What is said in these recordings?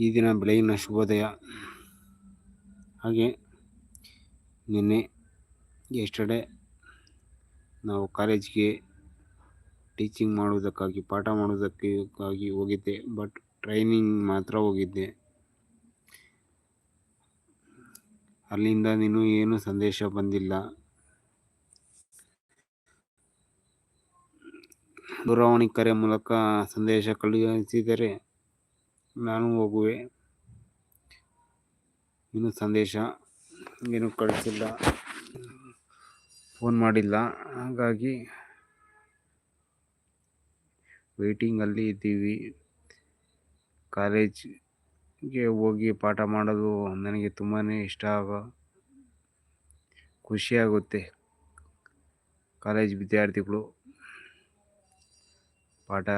ಈ ದಿನ ಬೆಳಗಿನ ಶುಭೋದಯ. ಹಾಗೆ ನಿನ್ನೆ ಎಸ್ಟರ್ಡೇ ನಾವು ಕಾಲೇಜ್ಗೆ ಟೀಚಿಂಗ್ ಮಾಡುವುದಕ್ಕಾಗಿ, ಪಾಠ ಮಾಡುವುದಕ್ಕಾಗಿ ಹೋಗಿದ್ದೆ ಬಟ್ ಟ್ರೈನಿಂಗ್ ಮಾತ್ರ ಹೋಗಿದ್ದೆ. ಅಲ್ಲಿಂದ ನೀನು ಏನು ಸಂದೇಶ ಬಂದಿಲ್ಲ. ದೂರವಾಣಿ ಕರೆ ಮೂಲಕ ಸಂದೇಶ ಕಳುಹಿಸಿದರೆ ನಾನು ಹೋಗುವೆ ಇನ್ನು ಸಂದೇಶ ಏನು ಕಳಿಸಿಲ್ಲ. ಫೋನ್ ಮಾಡಿಲ್ಲ. ಹಾಗಾಗಿ ವೆಯ್ಟಿಂಗಲ್ಲಿ ಇದ್ದೀವಿ. ಕಾಲೇಜ್ಗೆ ಹೋಗಿ ಪಾಠ ಮಾಡೋದು ನನಗೆ ತುಂಬಾ ಇಷ್ಟ ಆಗ ಖುಷಿಯಾಗುತ್ತೆ ಕಾಲೇಜ್ ವಿದ್ಯಾರ್ಥಿಗಳು ಪಾಠ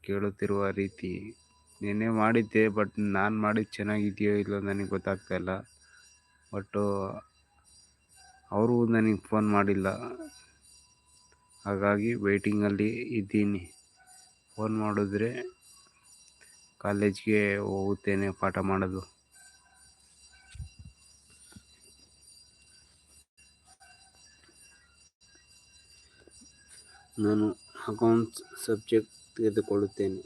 ಕೇಳುತ್ತಿರುವ ರೀತಿ ನಿನ್ನೆ ಮಾಡಿದ್ದೆ ಬಟ್ ನಾನು ಮಾಡಿದ್ದು ಚೆನ್ನಾಗಿದೆಯೋ ಇಲ್ಲೋ ನನಗೆ ಗೊತ್ತಾಗ್ತಾ ಇಲ್ಲ. ಬಟ್ಟು ಅವರು ನನಗೆ ಫೋನ್ ಮಾಡಿಲ್ಲ. ಹಾಗಾಗಿ ವೇಟಿಂಗಲ್ಲಿ ಇದ್ದೀನಿ. ಫೋನ್ ಮಾಡಿದ್ರೆ ಕಾಲೇಜ್ಗೆ ಹೋಗುತ್ತೇನೆ ಪಾಠ ಮಾಡೋದು. ನಾನು ಅಕೌಂಟ್ಸ್ ಸಬ್ಜೆಕ್ಟ್ ತೆಗೆದುಕೊಳ್ಳುತ್ತೇನೆ.